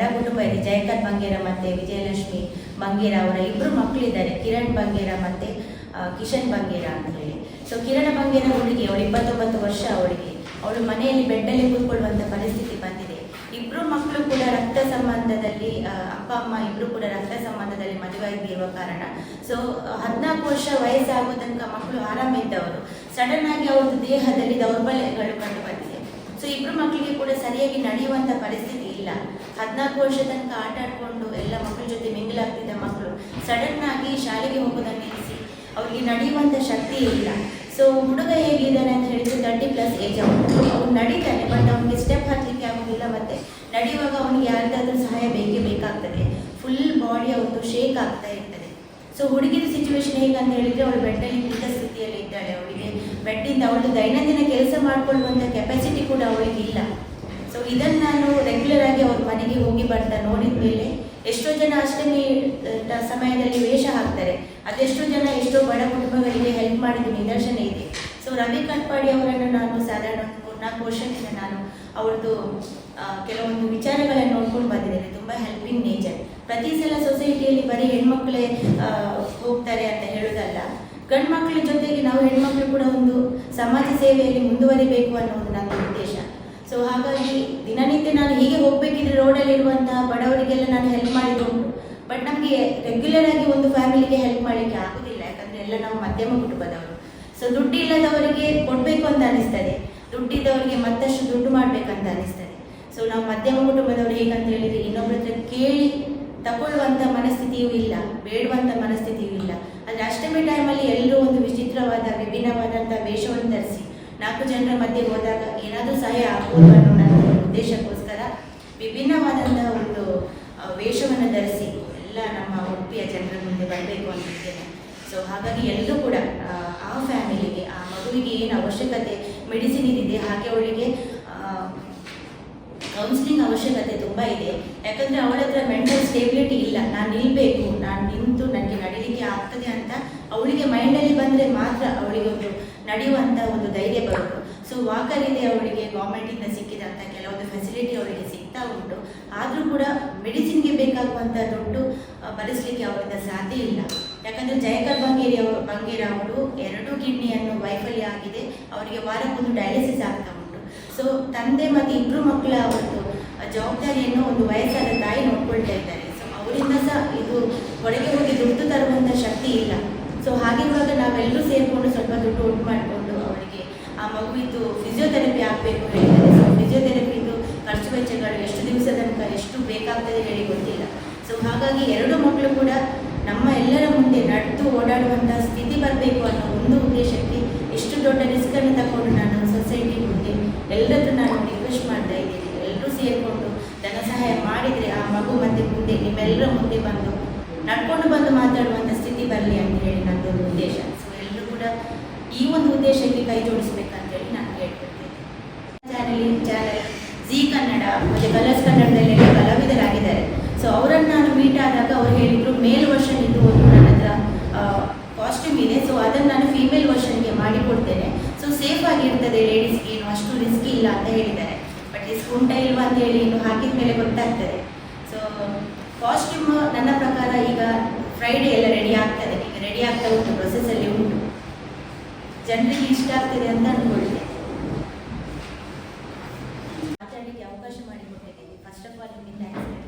ಬಡ ಕುಟುಂಬ ಇದೆ ಜಯಕರ್ ಬಂಗೇರ ಮತ್ತು ವಿಜಯಲಕ್ಷ್ಮಿ ಬಂಗೇರ ಅವರ ಇಬ್ಬರು ಮಕ್ಕಳಿದ್ದಾರೆ. ಕಿರಣ್ ಬಂಗೇರ ಮತ್ತು ಕಿಶನ್ ಬಂಗೇರ ಅಂತ ಹೇಳಿ. ಸೊ ಕಿರಣ್ ಬಂಗೇರ ಹುಡುಗಿ, ಅವಳು ಇಪ್ಪತ್ತೊಂಬತ್ತು ವರ್ಷ ಅವಳಿಗೆ. ಅವಳು ಮನೆಯಲ್ಲಿ ಬೆಡ್ಡಲ್ಲಿ ಕೂತ್ಕೊಳ್ಳುವಂಥ ಪರಿಸ್ಥಿತಿ ಬಂದಿದೆ. ಇಬ್ಬರು ಮಕ್ಕಳು ಕೂಡ ರಕ್ತ ಸಂಬಂಧದಲ್ಲಿ ಅಪ್ಪ, ಅಮ್ಮ ಇಬ್ಬರು ಕೂಡ ರಕ್ತ ಸಂಬಂಧದಲ್ಲಿ ಮದುವೆಯಾಗಿರುವ ಕಾರಣ. ಸೊ ಹದಿನಾಲ್ಕು ವರ್ಷ ವಯಸ್ಸಾಗೋ ತನಕ ಮಕ್ಕಳು ಆರಾಮಿದ್ದವರು ಸಡನ್ ಆಗಿ ಅವ್ರದ್ದು ದೇಹದಲ್ಲಿ ದೌರ್ಬಲ್ಯಗಳು ಕಂಡು ಬಂದಿದೆ. ಸೊ ಇಬ್ರು ಮಕ್ಕಳಿಗೆ ಕೂಡ ಸರಿಯಾಗಿ ನಡೆಯುವಂತ ಪರಿಸ್ಥಿತಿ ಇಲ್ಲ. ಹದಿನಾಲ್ಕು ವರ್ಷ ತನಕ ಆಟ ಆಡ್ಕೊಂಡು ಎಲ್ಲ ಮಕ್ಕಳ ಜೊತೆ ಮಿಂಗಲಾಗ್ತಿದ್ದ ಮಕ್ಕಳು. ಸಡನ್ ಆಗಿ ಶಾಲೆಗೆ ಹೋಗೋದನ್ನು ನಿಲ್ಲಿಸಿ. ಅವ್ರಿಗೆ ನಡೆಯುವಂಥ ಶಕ್ತಿ ಇಲ್ಲ. ಸೊ ಹುಡುಗ ಹೇಗಿದ್ದಾನೆ ಅಂತ ಹೇಳಿದ್ರೆ ತರ್ಟಿ ಪ್ಲಸ್ ಏಜ್ ಅವನು. ಅವ್ನು ನಡೀತಾನೆ ಬಟ್ ಅವನಿಗೆ ಸ್ಟೆಪ್ ಹಾಕ್ಲಿಕ್ಕೆ ಆಗೋದಿಲ್ಲ ಮತ್ತೆ. ನಡೆಯುವಾಗ ಅವನಿಗೆ ಯಾರಿಗಾದ್ರೂ ಸಹಾಯ ಬೇಕೇ ಬೇಕಾಗ್ತದೆ. ಫುಲ್ ಬಾಡಿ ಅವತ್ತು ಶೇಕ್ ಆಗ್ತಾ ಇರ್ತದೆ. ಸೊ ಹುಡುಗಿದ ಸಿಚುವೇಶನ್ ಹೇಗಂತ ಹೇಳಿದ್ರೆ ಅವಳು ಬೆಡ್ಡಲ್ಲಿ ನಿಂತ ಸ್ಥಿತಿಯಲ್ಲಿ ಇದ್ದಾಳೆ ಅವಳಿಗೆ ಬೆಡ್ಡಿಂದ ಅವಳು ದೈನಂದಿನ ಕೆಲಸ ಮಾಡ್ಕೊಳ್ಳುವಂಥ ಕೆಪಾಸಿಟಿ ಕೂಡ ಅವಳಿಗೆ ಇಲ್ಲ ಸೊ ಇದನ್ನು ನಾನು ರೆಗ್ಯುಲರ್ ಆಗಿ ಅವ್ರ ಮನೆಗೆ ಹೋಗಿ ಬರ್ತಾ ನೋಡಿದ ಮೇಲೆ ಎಷ್ಟೋ ಜನ ಅಷ್ಟಮಿ ಸಮಯದಲ್ಲಿ ವೇಷ ಹಾಕ್ತಾರೆ. ಅದೆಷ್ಟೋ ಜನ ಎಷ್ಟೋ ಬಡ ಕುಟುಂಬಗಳಿಗೆ ಹೆಲ್ಪ್ ಮಾಡಿದ ನಿದರ್ಶನ ಇದೆ. ಸೊ ರವಿ ಕಟ್ಪಾಡಿ ಅವರನ್ನು ನಾನು ಸಾಧಾರಣ ಮೂರ್ನಾಲ್ಕು ವರ್ಷದಿಂದ ನಾನು ಅವ್ರದ್ದು ಕೆಲವೊಂದು ವಿಚಾರಗಳನ್ನು ನೋಡ್ಕೊಂಡು ಬಂದಿದ್ದೇನೆ. ತುಂಬಾ ಹೆಲ್ಪಿಂಗ್ ನೇಚರ್ ಪ್ರತಿ ಸಲ ಸೊಸೈಟಿಯಲ್ಲಿ ಬರೀ ಹೆಣ್ಮಕ್ಳೇ ಹೋಗ್ತಾರೆ ಅಂತ ಹೇಳೋದಲ್ಲ. ಗಂಡು ಮಕ್ಕಳ ಜೊತೆಗೆ ನಾವು ಹೆಣ್ಮಕ್ಳು ಕೂಡ ಒಂದು ಸಮಾಜ ಸೇವೆಯಲ್ಲಿ ಮುಂದುವರಿಬೇಕು ಅನ್ನೋದು ನನ್ನ ಸೊ ಹಾಗಾಗಿ ದಿನನಿತ್ಯ ನಾನು ಹೀಗೆ ಹೋಗ್ಬೇಕಿದ್ರೆ ರೋಡಲ್ಲಿರುವಂತಹ ಬಡವರಿಗೆಲ್ಲ ನಾನು ಹೆಲ್ಪ್ ಮಾಡಿದ್ದು ಬಟ್ ನಮಗೆ ರೆಗ್ಯುಲರ್ ಆಗಿ ಒಂದು ಫ್ಯಾಮಿಲಿಗೆ ಹೆಲ್ಪ್ ಮಾಡಲಿಕ್ಕೆ ಆಗೋದಿಲ್ಲ. ಯಾಕಂದ್ರೆ ಎಲ್ಲ ನಾವು ಮಧ್ಯಮ ಕುಟುಂಬದವರು. ಸೊ ದುಡ್ಡು ಇಲ್ಲದವರಿಗೆ ಕೊಡಬೇಕು ಅಂತ ಅನಿಸ್ತದೆ. ದುಡ್ಡಿದ್ದವರಿಗೆ ಮತ್ತಷ್ಟು ದುಡ್ಡು ಮಾಡ್ಬೇಕಂತ ಅನಿಸ್ತದೆ. ಸೊ ನಾವು ಮಧ್ಯಮ ಕುಟುಂಬದವರು ಹೇಗಂತ ಹೇಳಿದ್ರೆ ಇನ್ನೊಬ್ಬರ ಹತ್ರ ಕೇಳಿ ತಗೊಳ್ಳುವಂಥ ಮನಸ್ಥಿತಿಯೂ ಇಲ್ಲ ಬೇಡುವಂಥ ಮನಸ್ಥಿತಿಯೂ ಇಲ್ಲ. ಆದರೆ ಅಷ್ಟಮಿ ಟೈಮಲ್ಲಿ ಎಲ್ಲರೂ ಒಂದು ವಿಚಿತ್ರವಾದ ಧರಿಸಿ ನಾಲ್ಕು ಜನರ ಮಧ್ಯೆ ಹೋದಾಗ ಏನಾದರೂ ಸಹಾಯ ಆಗ್ಬೋದು ಅನ್ನೋ ನನ್ನ ಉದ್ದೇಶಕ್ಕೋಸ್ಕರ ವಿಭಿನ್ನವಾದಂತಹ ಒಂದು ವೇಷವನ್ನು ಧರಿಸಿ ಎಲ್ಲ ನಮ್ಮ ಉಡುಪಿಯ ಜನರ ಮುಂದೆ ಬರಬೇಕು ಅಂತಿದ್ದೇನೆ ಸೊ ಹಾಗಾಗಿ ಎಲ್ಲರೂ ಕೂಡ ಆ, ಫ್ಯಾಮಿಲಿಗೆ ಆ ಮಗುವಿಗೆ ಏನು ಅವಶ್ಯಕತೆ ಮೆಡಿಸಿನ್ ಇದೆ ಹಾಗೆ ಅವಳಿಗೆ ಕೌನ್ಸಿಲಿಂಗ್ ಅವಶ್ಯಕತೆ ತುಂಬ ಇದೆ. ಯಾಕಂದರೆ ಅವಳ ಹತ್ರ ಮೆಂಟಲ್ ಸ್ಟೇಬಿಲಿಟಿ ಇಲ್ಲ. ನಾನು ನಿಲ್ಲಬೇಕು ನಾನು ನಿಂತು ನನಗೆ ನಡೀಲಿಕ್ಕೆ ಆಗ್ತದೆ ಅಂತ ಅವಳಿಗೆ ಮೈಂಡಲ್ಲಿ ಬಂದರೆ ಮಾತ್ರ ಅವಳಿಗೆ ಒಂದು ನಡೆಯುವಂಥ ಒಂದು ಧೈರ್ಯ ಬರುತ್ತೆ. ಸೊ ವಾಕರ್ ಇದೆ ಅವಳಿಗೆ ಗೌರ್ಮೆಂಟಿಂದ ಸಿಕ್ಕಿದಂಥ ಕೆಲವೊಂದು ಫೆಸಿಲಿಟಿ ಅವರಿಗೆ ಸಿಗ್ತಾ ಉಂಟು. ಆದರೂ ಕೂಡ ಮೆಡಿಸಿನ್ಗೆ ಬೇಕಾಗುವಂಥ ದುಡ್ಡು ಭರಿಸಲಿಕ್ಕೆ ಅವರಿಂದ ಸಾಧ್ಯ ಇಲ್ಲ. ಯಾಕಂದರೆ ಜಯಕರ್ ಬಂಗೇರಿ ಅವರು ಬಂಗೇರ ಅವರು ಎರಡು ಕಿಡ್ನಿಯನ್ನು ವೈಫಲ್ಯ ಆಗಿದೆ. ಅವರಿಗೆ ವಾರಕ್ಕೊಂದು ಡಯಾಲಿಸಿಸ್ ಆಗ್ತಾ ಉಂಟು. ಸೊ ತಂದೆ ಮತ್ತು ಇಬ್ಬರು ಮಕ್ಕಳ ಒಂದು ಜವಾಬ್ದಾರಿಯನ್ನು ಒಂದು ವಯಸ್ಸಾದ ತಾಯಿ ನೋಡ್ಕೊಳ್ತಾ ಇದ್ದಾರೆ ಸೊ ಅವರಿಂದ ಸಹ ಇದು ಹೊರಗೆ ಹೋಗಿ ದುಡ್ಡು ತರುವಂಥ ಶಕ್ತಿ ಇಲ್ಲ ಸೊ ಹಾಗಿರುವಾಗ ನಾವೆಲ್ಲರೂ ಸೇರಿಕೊಂಡು ಸ್ವಲ್ಪ ದುಡ್ಡು ಒಟ್ಟು ಮಾಡಿಕೊಂಡು ಅವರಿಗೆ ಆ ಮಗುವಿದ್ದು ಫಿಸಿಯೋಥೆರಪಿ ಆಗಬೇಕು ಹೇಳಿದ್ದಾರೆ. ಸೊ ಫಿಸಿಯೋಥೆರಪಿದು ಖರ್ಚು ವೆಚ್ಚಗಳು ಎಷ್ಟು ದಿವಸ ತನಕ ಎಷ್ಟು ಬೇಕಾಗ್ತದೆ ಹೇಳಿ ಗೊತ್ತಿಲ್ಲ. ಸೊ ಹಾಗಾಗಿ ಎರಡು ಮಕ್ಕಳು ಕೂಡ ನಮ್ಮ ಎಲ್ಲರ ಮುಂದೆ ನಡೆದು ಓಡಾಡುವಂಥ ಸ್ಥಿತಿ ಬರಬೇಕು ಅನ್ನೋ ಒಂದು ಉದ್ದೇಶಕ್ಕೆ ಎಷ್ಟು ದೊಡ್ಡ ರಿಸ್ಕನ್ನು ತಗೊಂಡು ನಾನು ಸೊಸೈಟಿ ಮುಂದೆ ಎಲ್ಲರದ್ದು ನಾನು ರಿಕ್ವೆಸ್ಟ್ ಮಾಡ್ತಾ ಇದ್ದೀನಿ. ಎಲ್ಲರೂ ಸೇರಿಕೊಂಡು ಧನ ಸಹಾಯ ಮಾಡಿದರೆ ಆ ಮಗು ಮತ್ತೆ ಮುಂದೆ ನಿಮ್ಮೆಲ್ಲರ ಮುಂದೆ ಬಂದು ನಡ್ಕೊಂಡು ಬಂದು ಮಾತಾಡುವಂಥ ಸ್ಥಿತಿ ಬರಲಿ ಅಂತ ಹೇಳಿ ನನ್ನದೊಂದು ಉದ್ದೇಶ. ಸೊ ಎಲ್ಲರೂ ಕೂಡ ಈ ಒಂದು ಉದ್ದೇಶಕ್ಕೆ ಕೈ ಜೋಡಿಸ್ಬೇಕಂತೇಳಿ ನಾನು ಕೇಳ್ಕೊಳ್ತೇನೆ ಚಾನಲ್ ಚಾನಲ್ ಜಿ ಕನ್ನಡ, ಮತ್ತು ಕಲರ್ಸ್ ಕನ್ನಡದಲ್ಲೆಲ್ಲ ಕಲಾವಿದರಾಗಿದ್ದಾರೆ. ಸೊ ಅವರನ್ನು ನಾನು ಮೀಟ್ ಆದಾಗ ಅವ್ರು ಹೇಳಿದ್ರು, ಮೇಲ್ ವರ್ಷನ್ ಇದು ಒಂದು ನನ್ನ ಹತ್ರ ಕಾಸ್ಟ್ಯೂಮ್ ಇದೆ. ಸೊ ಅದನ್ನು ನಾನು ಫೀಮೇಲ್ ವರ್ಷನ್ಗೆ ಮಾಡಿಕೊಡ್ತೇನೆ. ಸೊ ಸೇಫ್ ಆಗಿರ್ತದೆ ಲೇಡೀಸ್ಗೆ ಏನು ಅಷ್ಟು ರಿಸ್ಕ್ ಇಲ್ಲ ಅಂತ ಹೇಳಿದ್ದಾರೆ. ಬಟ್ ರಿಸ್ಕ್ ಉಂಟಾ ಇಲ್ವಾ ಅಂತ ಹೇಳಿ ಇನ್ನು ಹಾಕಿದ ಮೇಲೆ ಗೊತ್ತಾಗ್ತದೆ. ಸೊ ಕಾಸ್ಟ್ಯೂಮ್ ನನ್ನ ಪ್ರಕಾರ ಈಗ ಫ್ರೈಡೇ ಎಲ್ಲ ರೆಡಿ ಆಗ್ತದೆ. ಈಗ ರೆಡಿ ಆಗ್ತಾ ಉಂಟು ಪ್ರೊಸೆಸಲ್ಲಿ ಉಂಟು. ಜನರಿಗೆ ಇಷ್ಟ ಆಗ್ತಿದೆ ಅಂತ ಅಂದ್ಕೊಳ್ತೀನಿ ಮಾತಾಡಲಿಕ್ಕೆ ಅವಕಾಶ ಮಾಡಿಕೊಟ್ಟಿದ್ದೀನಿ ಫಸ್ಟ್ ಆಫ್ ಆಲ್ ನಿಮಗೆ ಥ್ಯಾಂಕ್ಸ್